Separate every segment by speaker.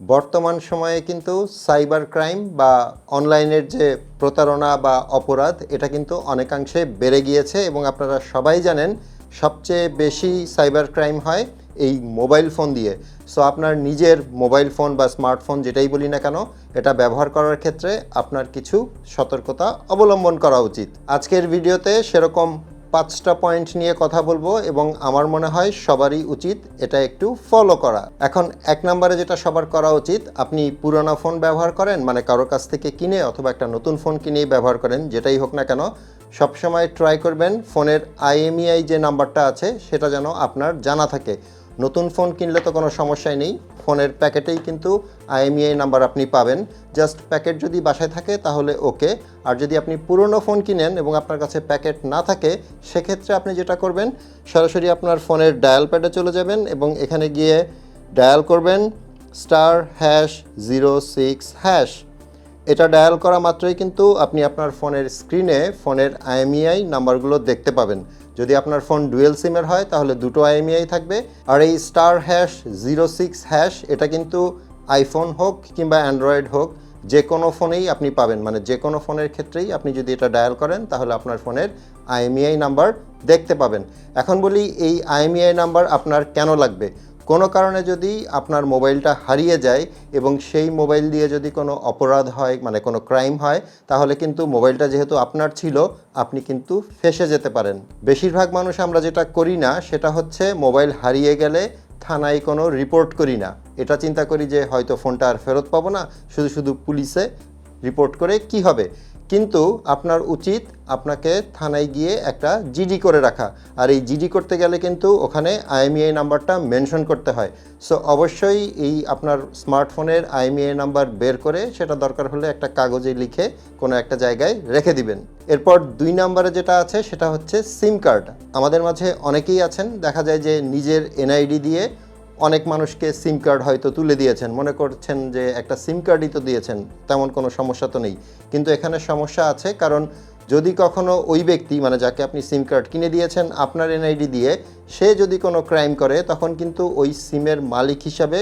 Speaker 1: বর্তমান সময়ে কিন্তু সাইবার ক্রাইম বা অনলাইনের যে প্রতারণা বা অপরাধ, এটা কিন্তু অনেকাংশে বেড়ে গিয়েছে এবং আপনারা সবাই জানেন সবচেয়ে বেশি সাইবার ক্রাইম হয় এই মোবাইল ফোন দিয়ে। সো আপনার নিজের মোবাইল ফোন বা স্মার্টফোন যেটাই বলি না কেন, এটা ব্যবহার করার ক্ষেত্রে আপনার কিছু সতর্কতা অবলম্বন করা উচিত। আজকের ভিডিওতে সেরকম পাঁচটা পয়েন্ট নিয়ে কথা বলব এবং আমার মনে হয় সবারই উচিত এটা একটু ফলো করা। এখন এক নম্বরে যেটা সবার করা উচিত, আপনি পুরোনো ফোন ব্যবহার করেন মানে কারোর কাছ থেকে কিনে অথবা একটা নতুন ফোন কিনেই ব্যবহার করেন, যেটাই হোক না কেন, সবসময় ট্রাই করবেন ফোনের আইএমইআই যে নাম্বারটা আছে, সেটা যেন আপনার জানা থাকে। নতুন ফোন কিনলে তো কোনো সমস্যাই নেই ফোনের প্যাকেটেই কিন্তু আইএমইআই নাম্বার আপনি পাবেন। জাস্ট প্যাকেট যদি বাসায় থাকে তাহলে ওকে। আর যদি আপনি পুরনো ফোন কিনেন এবং আপনার কাছে প্যাকেট না থাকে, সেক্ষেত্রে আপনি যেটা করবেন, সরাসরি আপনার ফোনের ডায়াল প্যাডে চলে যাবেন এবং এখানে গিয়ে ডায়াল করবেন star hash zero six hash. এটা ডায়াল করা মাত্রই কিন্তু আপনি আপনার ফোনের স্ক্রিনে ফোনের আইএমইআই নাম্বারগুলো দেখতে পাবেন। যদি আপনার ফোন ডুয়েল সিমের হয়, তাহলে দুটো আইএমইআই থাকবে। আর এই star hash, zero six hash, এটা কিন্তু আইফোন হোক কিংবা অ্যান্ড্রয়েড হোক যে কোনো ফোনেই আপনি পাবেন। মানে যে কোনো ফোনের ক্ষেত্রেই আপনি যদি এটা ডায়াল করেন, তাহলে আপনার ফোনের আইএমইআই নাম্বার দেখতে পাবেন। এখন বলি, এই আইএমইআই নাম্বার আপনার কেন লাগবে? কোনো কারণে যদি আপনার মোবাইলটা হারিয়ে যায় এবং সেই মোবাইল দিয়ে যদি কোনো অপরাধ হয় মানে কোনো ক্রাইম হয়, তাহলে কিন্তু মোবাইলটা যেহেতু আপনার ছিল, আপনি কিন্তু ফেসে যেতে পারেন। বেশিরভাগ মানুষ আমরা যেটা করি না, সেটা হচ্ছে মোবাইল হারিয়ে গেলে থানায় কোনো রিপোর্ট করি না। এটা চিন্তা করি যে হয়তো ফোনটা আর ফেরত পাবো না, শুধু শুধু পুলিশে রিপোর্ট করে কি হবে? কিন্তু আপনার উচিত আপনাকে থানায় গিয়ে একটা জিডি করে রাখা। আর এই জিডি করতে গেলে কিন্তু ওখানে আইএমইআই নাম্বারটা মেনশন করতে হয়। সো অবশ্যই এই আপনার স্মার্টফোনের আইএমইআই নাম্বার বের করে সেটা দরকার হলে একটা কাগজে লিখে কোনো একটা জায়গায় রেখে দিবেন। এরপর দুই নম্বরে যেটা আছে সেটা হচ্ছে সিম কার্ড আমাদের মাঝে অনেকেই আছেন। দেখা যায় যে নিজের এনআইডি দিয়ে অনেক মানুষকে সিম কার্ড হয়তো তুলে দিয়েছেন। মনে করছেন যে একটা সিম কার্ডই তো দিয়েছেন, তেমন কোনো সমস্যা তো নেই। কিন্তু এখানে সমস্যা আছে কারণ যদি কখনো ওই ব্যক্তি মানে যাকে আপনি সিম কার্ড কিনে দিয়েছেন, আপনার এনআইডি দিয়ে সে যদি কোনো ক্রাইম করে, তখন কিন্তু ওই সিমের মালিক হিসাবে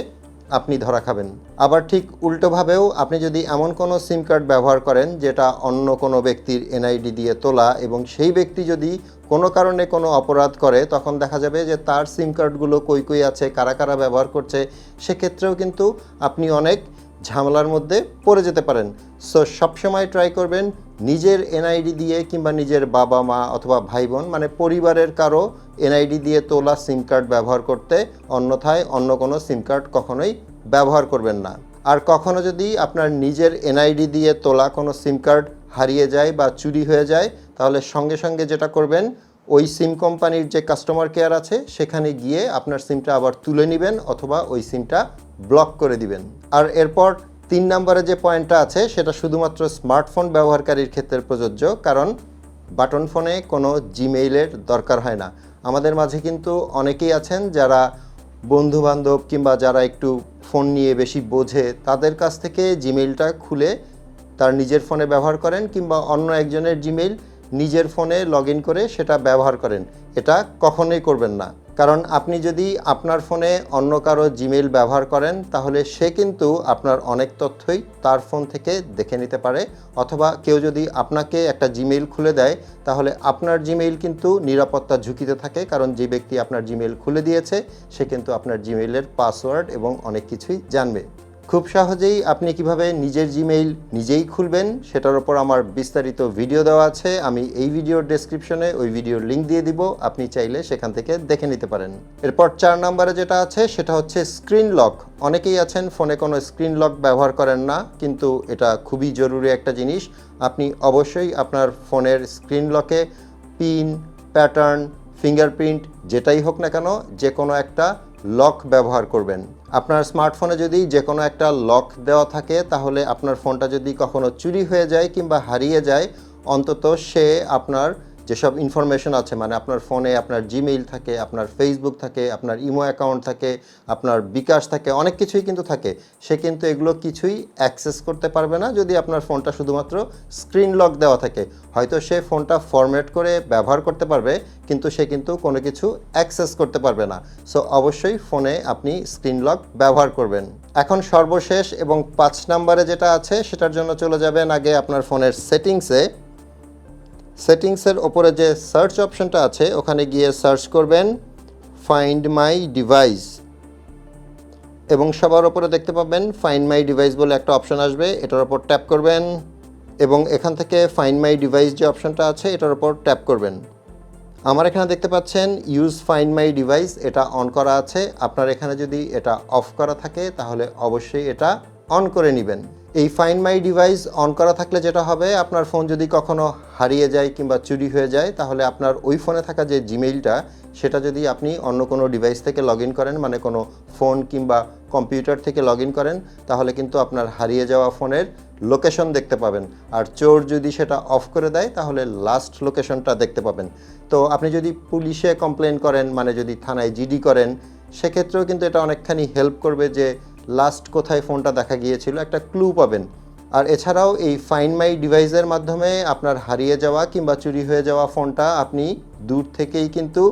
Speaker 1: আপনি ধরা খাবেন। আবার ঠিক উল্টোভাবেও আপনি যদি এমন কোনো সিম কার্ড ব্যবহার করেন, যেটা অন্য কোনো ব্যক্তির এনআইডি দিয়ে তোলা এবং সেই ব্যক্তি যদি কোনো কারণে কোনো অপরাধ করে, তখন দেখা যাবে যে তার সিম কার্ডগুলো কই কই আছে, কারা কারা ব্যবহার করছে, সেক্ষেত্রেও কিন্তু আপনি অনেক ঝামেলার মধ্যে পড়ে যেতে পারেন। সো সবসময় ট্রাই করবেন নিজের এনআইডি দিয়ে কিংবা নিজের বাবা মা অথবা ভাই বোন মানে পরিবারের কারও এনআইডি দিয়ে তোলা সিম কার্ড ব্যবহার করতে, অন্যথায় অন্য কোনো সিম কার্ড কখনোই ব্যবহার করবেন না। আর কখনো যদি আপনার নিজের এনআইডি দিয়ে তোলা কোনো সিম কার্ড হারিয়ে যায় বা চুরি হয়ে যায়, তাহলে সঙ্গে সঙ্গে যেটা করবেন, ওই সিম কোম্পানির যে কাস্টমার কেয়ার আছে, সেখানে গিয়ে আপনার সিমটা আবার তুলে নেবেন অথবা ওই সিমটা ব্লক করে দিবেন। আর এরপর তিন নম্বরে যে পয়েন্টটা আছে, সেটা শুধুমাত্র স্মার্টফোন ব্যবহারকারীর ক্ষেত্রে প্রযোজ্য, কারণ বাটন ফোনে কোনো জিমেইলের দরকার হয় না। আমাদের মাঝে কিন্তু অনেকেই আছেন যারা বন্ধু বান্ধব কিংবা যারা একটু ফোন নিয়ে বেশি বোঝে, তাদের কাছ থেকে জিমেইলটা খুলে তার নিজের ফোনে ব্যবহার করেন কিংবা অন্য একজনের জিমেইল নিজের ফোনে লগ করে সেটা ব্যবহার করেন। এটা কখনোই করবেন না। কারণ আপনি যদি আপনার ফোনে অন্য কারও জিমেইল ব্যবহার করেন, তাহলে সে কিন্তু আপনার অনেক তথ্যই তার ফোন থেকে দেখে নিতে পারে। অথবা কেউ যদি আপনাকে একটা জিমেইল খুলে দেয়, তাহলে আপনার জিমেইল কিন্তু নিরাপত্তা ঝুঁকিতে থাকে, কারণ যে ব্যক্তি আপনার জিমেইল খুলে দিয়েছে, সে কিন্তু আপনার জিমেইলের পাসওয়ার্ড এবং অনেক কিছুই জানবে। খুব সহজেই আপনি কীভাবে নিজের জিমেইল নিজেই খুলবেন, সেটার উপর আমার বিস্তারিত ভিডিও দেওয়া আছে। আমি এই ভিডিওর ডেসক্রিপশনে ওই ভিডিওর লিঙ্ক দিয়ে দিব, আপনি চাইলে সেখান থেকে দেখে নিতে পারেন। এরপর চার নম্বরে যেটা আছে, সেটা হচ্ছে স্ক্রিন লক অনেকেই আছেন ফোনে কোনো স্ক্রিন লক ব্যবহার করেন না, কিন্তু এটা খুবই জরুরি একটা জিনিস। আপনি অবশ্যই আপনার ফোনের স্ক্রিন লকে পিন প্যাটার্ন ফিঙ্গারপ্রিন্ট যেটাই হোক না কেন যে কোনো একটা লক ব্যবহার করবেন। আপনার স্মার্টফোনে যদি যে কোনো একটা লক দেওয়া থাকে, তাহলে আপনার ফোনটা যদি কখনো চুরি হয়ে যায় কিংবা হারিয়ে যায়, অন্তত সে আপনার যেসব ইনফরমেশন আছে মানে আপনার ফোনে আপনার জিমেইল থাকে, আপনার ফেসবুক থাকে, আপনার ইমো অ্যাকাউন্ট থাকে, আপনার বিকাশ থাকে, অনেক কিছুই কিন্তু থাকে। সে কিন্তু এগুলো কিছুই অ্যাক্সেস করতে পারবে না যদি আপনার ফোনটা শুধুমাত্র স্ক্রিন লক দেওয়া থাকে। হয়তো সে ফোনটা ফরম্যাট করে ব্যবহার করতে পারবে, কিন্তু সে কিন্তু কোনো কিছু অ্যাক্সেস করতে পারবে না। সো অবশ্যই ফোনে আপনি স্ক্রিন লক ব্যবহার করবেন। এখন সর্বশেষ এবং পাঁচ নাম্বারে যেটা আছে, সেটার জন্য চলে যাবেন আগে আপনার ফোনের সেটিংসে সেটিংসের ওপরে যে সার্চ অপশনটা আছে, ওখানে গিয়ে সার্চ করবেন ফাইন্ড মাই ডিভাইস। এবং সবার ওপরে দেখতে পাবেন ফাইন্ড মাই ডিভাইস বলে একটা অপশন আসবে, এটার ওপর ট্যাপ করবেন এবং এখান থেকে ফাইন্ড মাই ডিভাইস যে অপশনটা আছে, এটার ওপর ট্যাপ করবেন। আমার এখানে দেখতে পাচ্ছেন ইউজ ফাইন্ড মাই ডিভাইস, এটা অন করা আছে। আপনার এখানে যদি এটা অফ করা থাকে, তাহলে অবশ্যই এটা অন করে নেবেন। এই ফাইন মাই ডিভাইস অন করা থাকলে যেটা হবে, আপনার ফোন যদি কখনো হারিয়ে যায় কিংবা চুরি হয়ে যায়, তাহলে আপনার ওই ফোনে থাকা যে জিমেইলটা সেটা যদি আপনি অন্য কোনো ডিভাইস থেকে লগ করেন মানে কোনো ফোন কিংবা কম্পিউটার থেকে লগ করেন, তাহলে কিন্তু আপনার হারিয়ে যাওয়া ফোনের লোকেশন দেখতে পাবেন। আর চোর যদি সেটা অফ করে দেয়, তাহলে লাস্ট লোকেশনটা দেখতে পাবেন। তো আপনি যদি পুলিশে কমপ্লেন করেন মানে যদি থানায় জিডি করেন, সেক্ষেত্রেও কিন্তু এটা অনেকখানি হেল্প করবে যে লাস্ট কোথায় ফোনটা দেখা গিয়েছিল, একটা ক্লু পাবেন। আর এছাড়াও এই ফাইন মাই ডিভাইসের মাধ্যমে আপনার হারিয়ে যাওয়া কিংবা চুরি হয়ে যাওয়া ফোনটা আপনি দূর থেকেই কিন্তু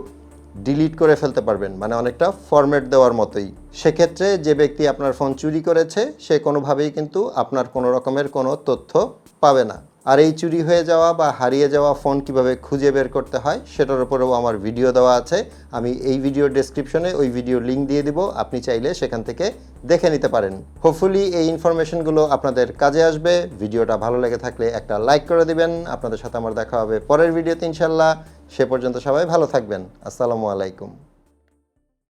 Speaker 1: ডিলিট করে ফেলতে পারবেন মানে অনেকটা ফরম্যাট দেওয়ার মতোই। সেক্ষেত্রে যে ব্যক্তি আপনার ফোন চুরি করেছে, সে কোনোভাবেই কিন্তু আপনার কোনো রকমের কোনো তথ্য পাবে না। আর এই চুরি হয়ে যাওয়া বা হারিয়ে যাওয়া ফোন কীভাবে খুঁজে বের করতে হয়, সেটার উপরেও আমার ভিডিও দেওয়া আছে। আমি এই ভিডিও ডেসক্রিপশনে ওই ভিডিও লিঙ্ক দিয়ে দিব, আপনি চাইলে সেখান থেকে দেখে নিতে পারেন। হোপফুলি এই ইনফরমেশনগুলো আপনাদের কাজে আসবে। ভিডিওটা ভালো লেগে থাকলে একটা লাইক করে দিবেন। আপনাদের সাথে আমার দেখা হবে পরের ভিডিওতে ইনশাল্লাহ সে পর্যন্ত সবাই ভালো থাকবেন। আসসালামু আলাইকুম।